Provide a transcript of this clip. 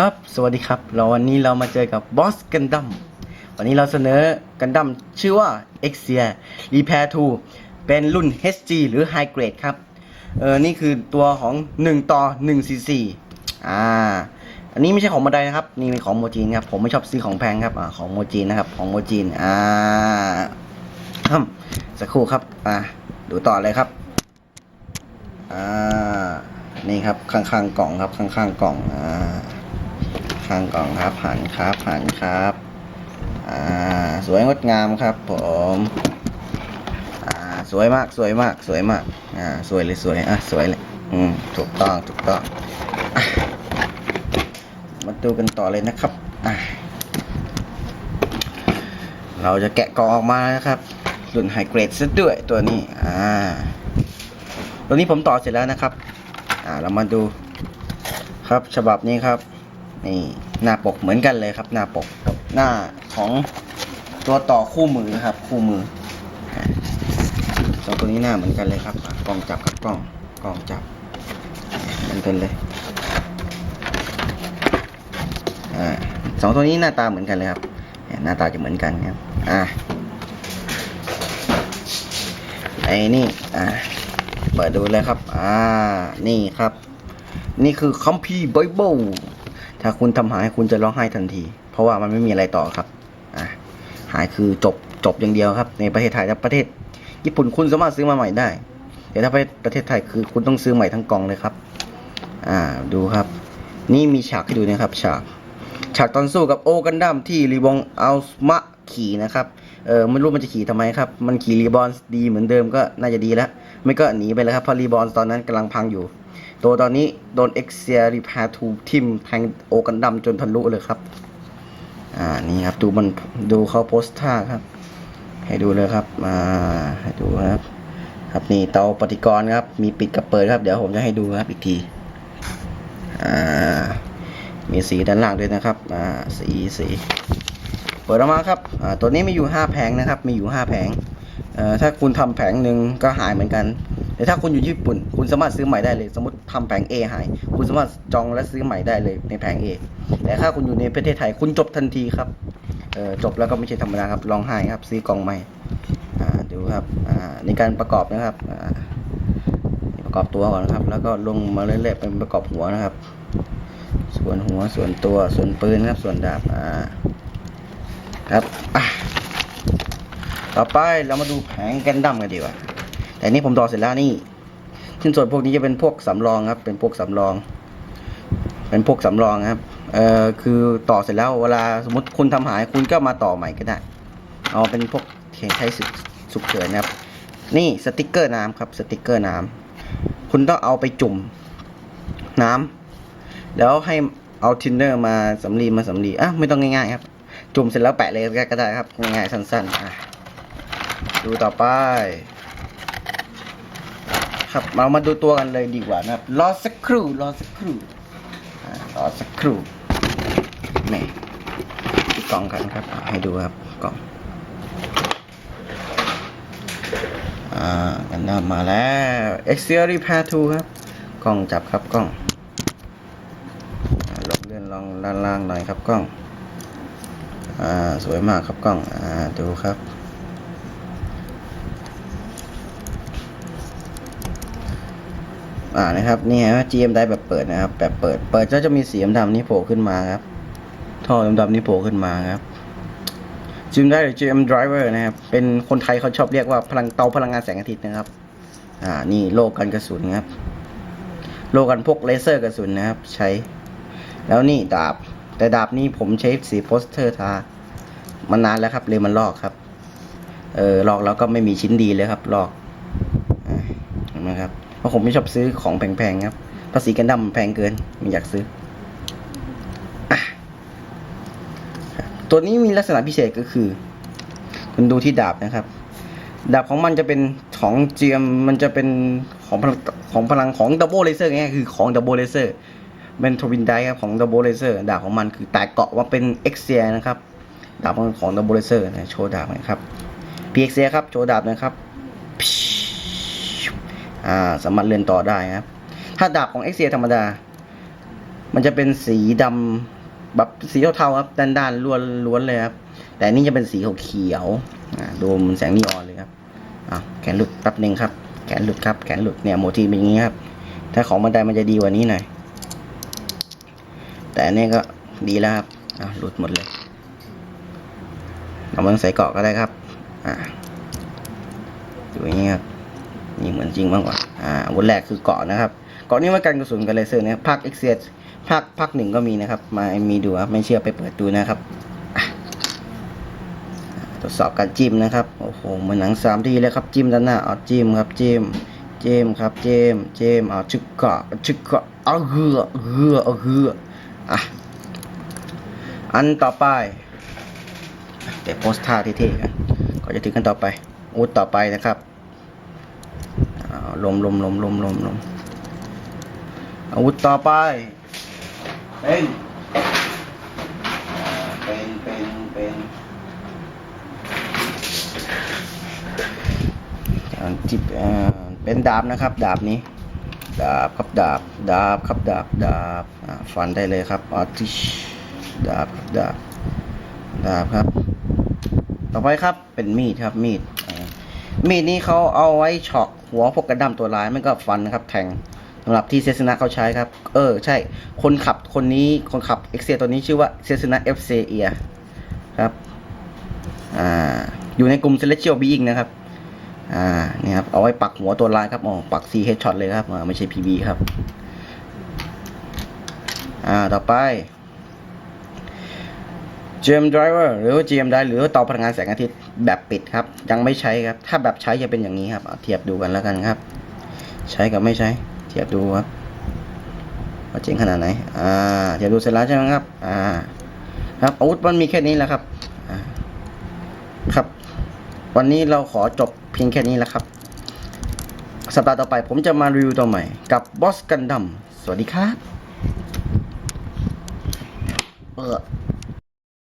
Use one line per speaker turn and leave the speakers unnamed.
ครับ สวัสดีครับ เราวันนี้เรามาเจอกับบอสกันดัมวันนี้เราเสนอกันดัมชื่อว่า e x i a Repair 2 เป็นรุ่น HG หรือ High Grade ครับ เออ นี่คือตัวของ 1 ต่อ1 cc อ่า อันนี้ไม่ใช่ของมาไดนะครับ นี่เป็นของโมจินครับ ผมไม่ชอบซื้อของแพงครับ อ่า ของโมจินนะครับ ของโมจินอ่าฮึมสักครู่ครับ อ่า ดูต่อเลยครับ อ่า นี่ครับข้างๆกล่องครับข้างๆกล่อง อ่า ข้างกล่องครับหันครับหันครับ อ่า สวยงดงามครับ ผม อ่า สวยมาก สวยมาก สวยมาก อ่า สวยเลยสวย อะ สวยเลย อืม ถูกต้อง ถูกต้องอมาดูกันต่อเลยนะครับ อะเราจะแกะกล่องออกมานะครับรุ่นไฮเกรดซะด้วยตัวนี้ อ่า ตัวนี้ผมต่อเสร็จแล้วนะครับ อ่า เรามาดูครับฉบับนี้ครับ นี่หน้าปกเหมือนกันเลยครับ หน้าปกหน้าของตัวต่อคู่มือนะครับ คู่มือสองตัวนี้หน้าเหมือนกันเลยครับกล้องจับครับกล้องกล้องจับเหมือนกันเลยอ่าสองตัวนี้หน้าตาเหมือนกันเลยครับหน้าตาจะเหมือนกันครับอ่าไอ้นี่อ่าเปิดดูเลยครับ อ่า นี่ครับ นี่คือคัมภีร์ไบเบิล ถ้าคุณทำหายคุณจะร้องไห้ทันที เพราะว่ามันไม่มีอะไรต่อครับอะหายคือจบจบอย่างเดียวครับ ในประเทศไทยและประเทศ ญี่ปุ่นคุณสามารถซื้อมาใหม่ได้ แต่ถ้าประเทศประเทศไทยคือคุณต้องซื้อใหม่ทั้งกล่องเลยครับ อ่าดูครับ นี่มีฉากให้ดูนะครับ ฉากฉากตอนสู้กับโอกันดั้มที่รีบองอัลมะขี่นะครับ เออไม่รู้มันจะขี่ทำไมครับ มันขี่รีบอนดีเหมือนเดิมก็น่าจะดีแล้ว ไม่ก็หนีไปแล้วครับเพราะรีบอนตอนนั้นกำลังพังอยู่ ตัวตอนนี้โดนเอ็กเซียรีพาทูทิมแทงโอกันดำจนทะลุเลยครับ อ่า นี่ครับ ดูมันดูเขาโพสท่าครับ ให้ดูเลยครับ อ่า ให้ดูครับ ครับนี่เตาปฏิกรณ์ครับ มีปิดกับเปิดครับ เดี๋ยวผมจะให้ดูครับอีกที อ่า มีสีด้านล่างด้วยนะครับ อ่า สีสี เปิดออกมาครับ อ่า ตัวนี้มีอยู่ห้าแผงนะครับ มีอยู่ห้าแผง เอ่อ ถ้าคุณทำแผงหนึ่งก็หายเหมือนกัน แต่ถ้าคุณอยู่ญี่ปุ่น คุณสามารถซื้อใหม่ได้เลย สมมติทำแผง A หาย คุณสามารถจองและซื้อใหม่ได้เลยในแผง A แต่ถ้าคุณอยู่ในประเทศไทย คุณจบทันทีครับจบแล้วก็ไม่ใช่ธรรมดาครับร้องไห้ครับ ซื้อกล่องใหม่ดูครับในการประกอบนะครับประกอบตัวก่อนนะครับ แล้วก็ลงมาเรื่อยๆเป็นประกอบหัวนะครับ ส่วนหัวส่วนตัวส่วนปืนครับ ส่วนดาบครับต่อไปเรามาดูแผงแกนดั้มกันดีกว่า แต่นี่ผมต่อเสร็จแล้วนี่ชิ้นส่วนพวกนี้จะเป็นพวกสำรองครับ เป็นพวกสำรอง เป็นพวกสำรองครับ เอ่อคือต่อเสร็จแล้วเวลาสมมติคุณทำหายคุณก็มาต่อใหม่ก็ได้ เอาเป็นพวกใช้สุกเฉินนะครับ นี่สติกเกอร์น้ำครับ สติกเกอร์น้ำคุณต้องเอาไปจุ่มน้ำแล้วให้เอาทินเนอร์มาสำลีมาสำลีอะไม่ต้องง่ายๆครับ จุ่มเสร็จแล้วแปะเลยก็ได้ครับง่ายๆสั้นๆอะดูต่อไป ครับเรามาดูตัวกันเลยดีกว่านะครับรอสักครู่รอสักครู่รอสักครู่นี่กล่องกันครับ ให้ดูครับกล่องอ่ากันน้ำมาแล้ว Exterior Repair 2ครับ กล้องจับครับกล้องลอ่าลบเลื่อนลองล่างๆหน่อยครับกล้องอ่าสวยมากครับกล้องอ่าดูครับ อ่านะครับนี่ฮะ GM ได้แบบเปิดนะครับ แบบเปิด เปิดก็จะมีสีดำๆนี่โผล่ขึ้นมาครับท่อดำๆนี่โผล่ขึ้นมาครับ GM ได้หรือ GM Driver นะครับ เป็นคนไทยเขาชอบเรียกว่าพลังเตาพลังงานแสงอาทิตย์นะครับ อ่านี่โลกันกระสุนครับ โลกันพวกเลเซอร์กระสุนนะครับ ใช้ แล้วนี่ดาบ แต่ดาบนี่ผมใช้สีโปสเตอร์ทามันานแล้วครับเลยมันลอกครับ เออลอกแล้วก็ไม่มีชิ้นดีเลยครับลอกอ่านไหมครับ เพราะผมไม่ชอบซื้อของแพงๆครับภาษีกันดั้มแพงเกินไม่อยากซื้ออตัวนี้มีลักษณะพิเศษก็คือ คุณดูที่ดาบนะครับ ดาบของมันจะเป็นของเจียมมันจะเป็นของพลังของพลังของดับเบิลเลเซอร์ไงคือของดับเบิลเลเซอร์เป็นทวินไดครับของดับเบิลเลเซอร์ดาบของมันคือแตกเกาะว่าเป็นเอ็กเซียนะครับดาบของดับเบิลเลเซอร์นะโชว์ดาบหนะครับพีเอ็กเซียครับโชว์ดาบนะครับ อ่าสามารถเลื่อนต่อได้ครับ ถ้าดาบของเอ็กเซียธรรมดา มันจะเป็นสีดำแบบสีเทาๆครับด้านๆล้วนล้วนเลยครับ แต่อันนี่จะเป็นสีเขียวๆดูมันแสงนีออนเลยครับอ้าวแขนหลุดแป๊บหนึ่งครับ แขนหลุดครับ แขนหลุดเนี่ยโมทีเป็นอย่างนี้ครับ ถ้าของบันไดมันจะดีกว่านี้หน่อย แต่อันนี้ก็ดีแล้วครับอ้าวหลุดหมดเลยเราม่ต้องใส่เกาะก็ได้ครับ อ่าดูอย่างนี้ครับ นี่เหมือนจริงมากกว่าอ่าอาวุธแรกคือเกาะนะครับ เกาะนี้ว่ากันกระสุนกันเลเซอร์นะครับภาคเอ็กเซียภาคภาคหนึ่งก็มีนะครับ มามีดูครับไม่เชื่อไปเปิดดูนะครับทดสอบการจิ้มนะครับโอ้โหเหมือนหนังสามทีเลยครับจิ้มด้านหน้าเอาจิ้มครับจิ้มจิ้มครับจิ้มจิ้มเอาชึกเกาะชึกเกาะเอาเหือเหือเอาเหืออะอันต่อไปเดี๋ยวโพสท่าเท่ๆกันก็จะถึงกันต่อไปอาวุธต่อไปนะครับ ลมลมลมลมลมลมอาวุธต่อไปเป็นอ่าเป็นเป็นเป็นอ่าจิบอ่าเป็นดาบนะครับ ดาบนี้ ดาบครับดาบ ดาบครับดาบดาบอ่าฟันได้เลยครับอาร์ติชดาบครับดาบดาบครับ ต่อไปครับเป็นมีดครับมีดอ่า มีดนี้เขาเอาไว้เฉาะหัวพวกกระดำตัวร้ายไม่ก็ฟันนะครับ แทงสำหรับที่เซสนาเขาใช้ครับ เออ ใช่ คนขับคนนี้คนขับเอ็กเซตัวนี้ชื่อว่าเซสนาเอฟเซเอียครับอ่าอยู่ในกลุ่มเซเลเชียลบีอิงนะครับอ่านี่ครับเอาไว้ปักหัวตัวร้ายครับอ๋อปักซีเฮดช็อตเลยครับไม่ใช่พีบีครับอ่าต่อไป GM Driver หรือ GM Drive หรือเตาพลังงานแสงอาทิตย์ แบบปิดครับ ยังไม่ใช้ครับ ถ้าแบบใช้จะเป็นอย่างนี้ครับเทียบดูกันแล้วกันครับ ใช้กับไม่ใช้ เทียบดูครับว่าเจ๋งขนาดไหน อ่า เทียบดูเสร็จแล้วใช่ไหมครับ อ่า ครับอาวุธมันมีแค่นี้แหละครับอ่าครับ วันนี้เราขอจบเพียงแค่นี้แหละครับ สัปดาห์ต่อไปผมจะมารีวิวตัวใหม่ กับบอสกันดัมสวัสดีครับ เออ